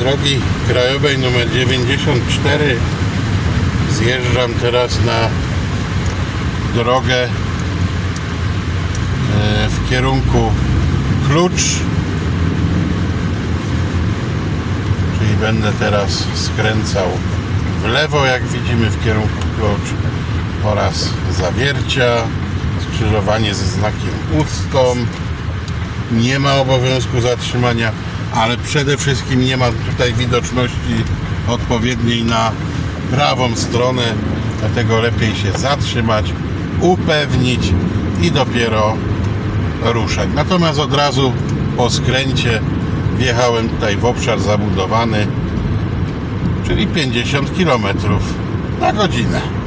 drogi krajowej numer 94 zjeżdżam teraz na drogę e, w kierunku Klucz. Czyli będę teraz skręcał w lewo jak widzimy w kierunku Klucz oraz Zawiercia. Skrzyżowanie ze znakiem Ustom. Nie ma obowiązku zatrzymania, ale przede wszystkim nie ma tutaj widoczności odpowiedniej na prawą stronę, dlatego lepiej się zatrzymać, upewnić i dopiero ruszać. Natomiast od razu po skręcie wjechałem tutaj w obszar zabudowany, czyli 50 km na godzinę.